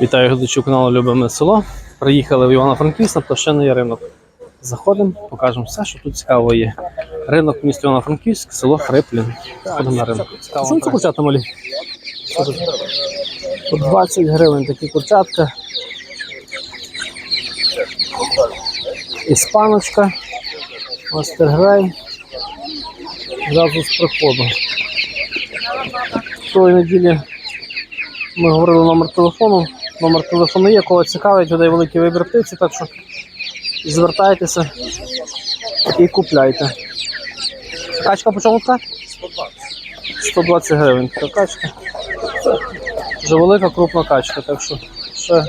Вітаю глядачів каналу Любиме село. Приїхали в Івано-Франківськ на пташиний ринок. Заходимо, покажемо все, що тут цікаво є. Ринок міста Івано-Франківськ, село Хриплін. Заходимо на ринок. Що це курчата малі? По 20 гривень такі курчатка. Іспаночка. Мастергрей. Зразу з приходу. Тої неділі ми говорили номер телефону. Номер телефону є, кого цікавить, людей великий вибір птиці, так що звертайтеся і купляйте. Качка по чому така? 120 гривень така качка. Вже велика крупна качка, так що ще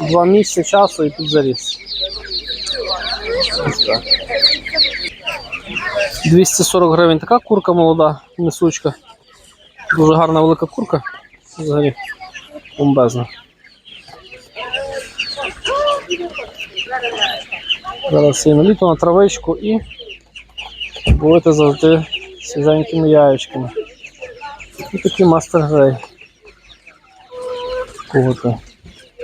два місяці часу і тут заріс. Ось так. 240 гривень така курка молода, несучка. Дуже гарна велика курка. Взагалі бомбезна. Зараз на літо на травичку і будете завжди свіженькими яєчками. І такий мастер грей. Кувати.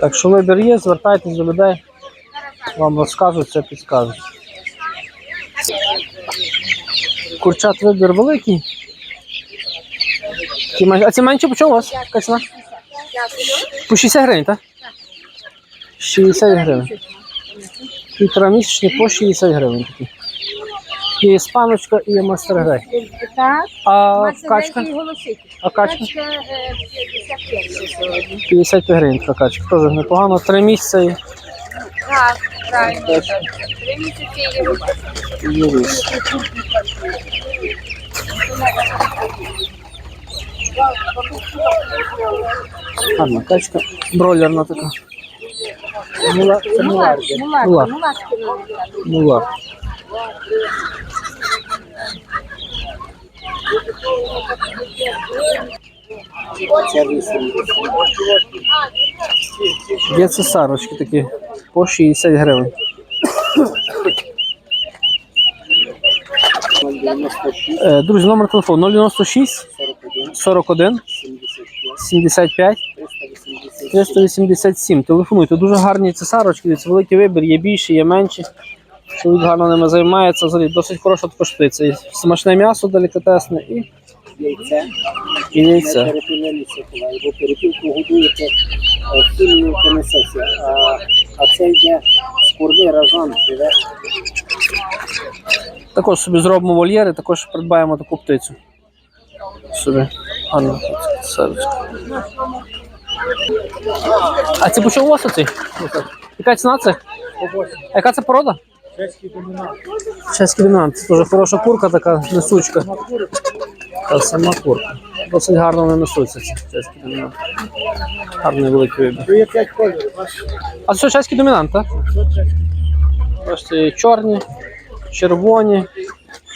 Так що вибір є, звертайтесь до людей, вам розкажуть, все підскажуть. Курчат вибір великий. Ті мен- А ці менші по чому у вас? Яка ціна? По 60 гривень, так? 60 гривень. Півтора місячні по 60 гривень такі. Є іспаночка і мастер грей. Так, А качка? А качка? Качка е, 55 гривень така качка. Теж непогано. Три місяці Так, правильно. Три місяці і. Гарна качка. Бройлерна така. Мула, це муларки. Мулатки. Мулар. Є цесарочки такі по 60 гривень. Е, Друзі, номер телефону 096 41 75 387. Телефонуйте. Дуже гарні цесарочки, дивіться, великий вибір, є більші, є менші. Чоловік гарно ними займається, взагалі досить хороша також. І Смачне м'ясо делікатесне і, яйце, і яйце. перепинилися бо перепілку годуєте фільмів понесеться, а, а це йде спорний разом живе. Також собі зробимо вольєри, також придбаємо таку птицю. Собі. Гарна цесарочка. А це по чому у вас оцей? Яка ціна це? А яка це порода? Чеський домінант. Чеський домінант. Це дуже хороша курка, така несучка. Та сама курка. Досить гарно вони несуться, ці чеські домінант. Гарний великий вибір. Є п'ять кольорів. А це чеський домінант, так? Є чорні, червоні,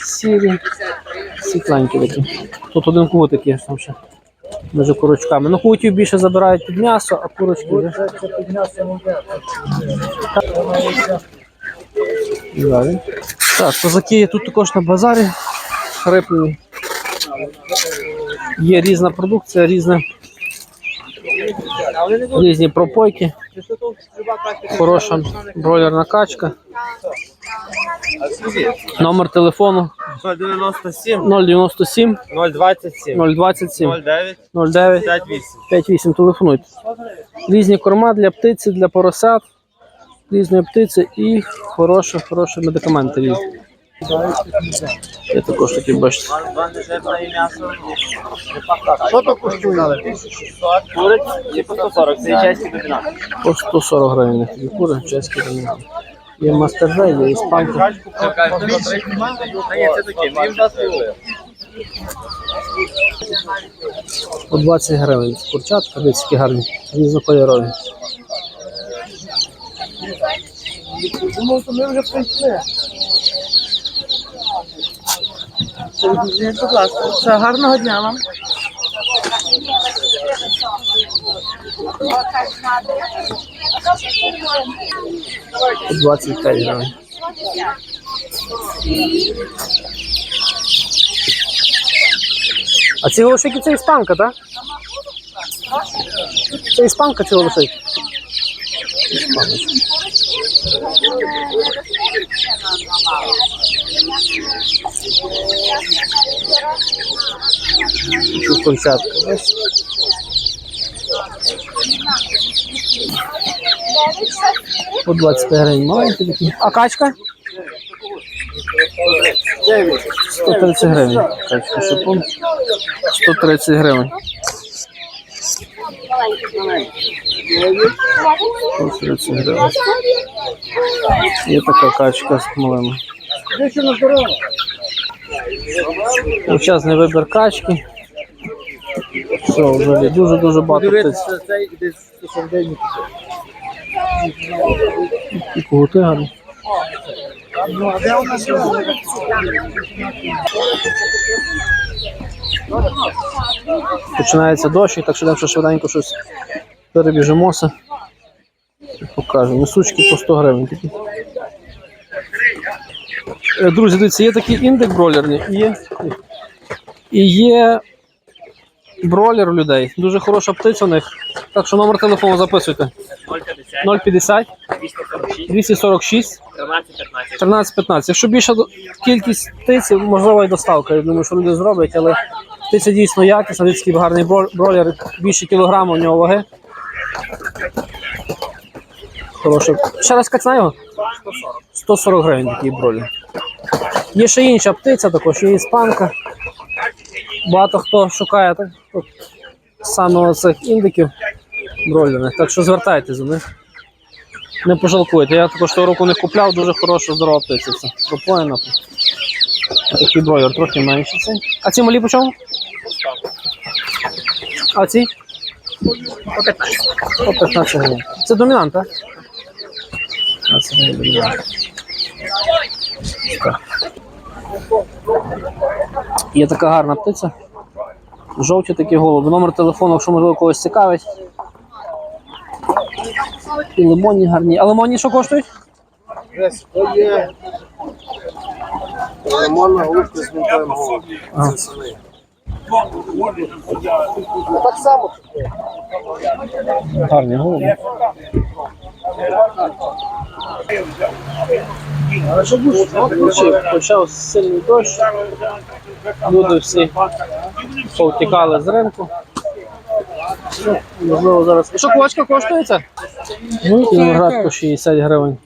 сірі, світленькі такі. Тут один кутик є там ще. Між курочками. Ну, кутів більше забирають під м'ясо, а курочки вже. Далі. Так, козаки є тут також на базарі. Хриплені. Є різна продукція, різна. Різні пропойки. Хороша бройлерна качка. Номер телефону 097 097 027 027 09 09 58. 58. Телефонуйте. Різні корма для птиці, для поросят, різної птиці і хороші, хороші медикаменти різні. Я також такі бачите. Що то коштує? Куриць чи по 140, це домінант. По 140 гривень кури, чеські. Є мастержа, є іспанка. По 20 гривень. Курчатка, які гарні, різнокольорові. Ми вже прийшли. Будь ласка, гарного дня вам. По 25 гривень. А ці голошики це іспанка, так? Це іспанка чи лошадь? Тут кольцятка. бачиш? По 20 гривень маленькі такі. А качка? 130 гривень. Качка шипун. 130 гривень. 130 гривень. Є така качка з малими. Учасний вибір качки. Все, взагалі дуже-дуже багато птиць. цей десь сьогодні. І когути гарні. Починається дощ, так що якщо швиденько щось перебіжимося. Покажу. Несучки по 100 гривень такі. Е, Друзі, дивіться, є такі індик бролерні і є, і є бролер у людей. Дуже хороша птиця у них. Так що номер телефону записуйте. 050, 050 246, 246 13, 15. 13-15. Якщо більша кількість птиці, можливо і доставка. Я думаю, що люди зроблять, але птиця дійсно якісна, такий гарний бро- бройлер, більше кілограма у нього ваги. Хороше. Ще раз кацна його? 140 гривень такий бройлер. Є ще інша птиця, також є іспанка. Багато хто шукає так, от, саме цих індиків бройлерних, так що звертайтеся до них. Не пожалкуєте. Я також того року не купляв, дуже хороша здорова птиця. Це пропоєна. Такий бройлер трохи менший цей. А ці малі по чому? А ці? По 15. По 15 гривень. Це домінант, так? 15 гривень домінант. Є така гарна птиця. Жовті такі голуби. Номер телефону, якщо можливо когось цікавить. І лимонні гарні. А лимонні що коштують? Є лимонна голубка з голубом. Так само. Гарні голуби. Але що буде? Включив, почав сильний дощ. Люди всі повтікали з ринку. Ну, Можливо, зараз. Що квочка коштує це? Виноград по 60 гривень.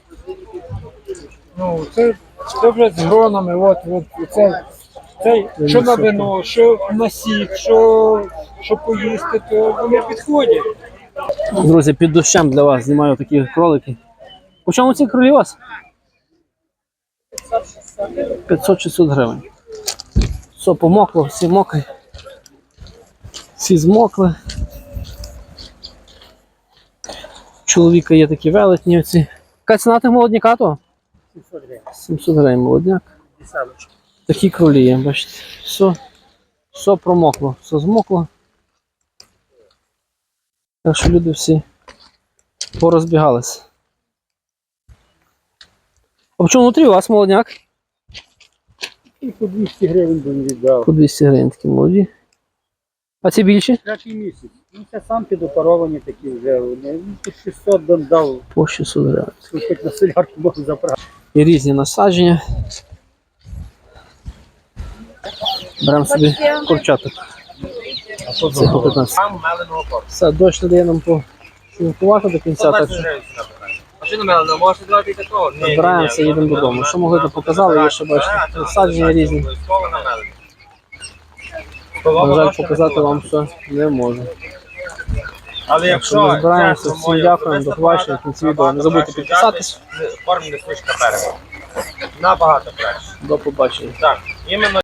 Ну, це, це вже з гронами, от, от, це, це, що на вино, що на сік, що, що поїсти, то вони підходять. Друзі, під дощем для вас знімаю такі кролики. По чому ці кролі у вас? 500-600 гривень. Все помокло, всі мокрі. Всі змокли. Чоловіка є такі велетні оці. Яка ціна тих молодняка того? 700 гривень молодняк. Такі кролі є, бачите. Все, все промокло, все змокло. Так що люди всі порозбігалися. А в чому внутрі у вас молодняк? І по 200 гривень би віддав. По 200 гривень такі молоді. А ці більші? Третій місяць. Ну це сам підопаровані такі вже. Вони ну, по 600 би дав, По 600 гривень. хоч на солярку можу заправити. І різні насадження. Беремо собі курчаток. Це по 15. Там. Все, дощ не дає нам посмакувати до кінця, так що Машину можете давати і такого? Ні, ні, ні, збираємося, їдемо ну, додому. ну, Що могли, то показали, є ще бачите, А, то насадження різні. Обов'язково на меленого. На жаль, показати вам все не можу. Але Якщо ми збираємося, всім дякуємо, до побачення в кінці відео. Не забудьте підписатись. Формі не слишком перево. Набагато краще. До побачення. Так, іменно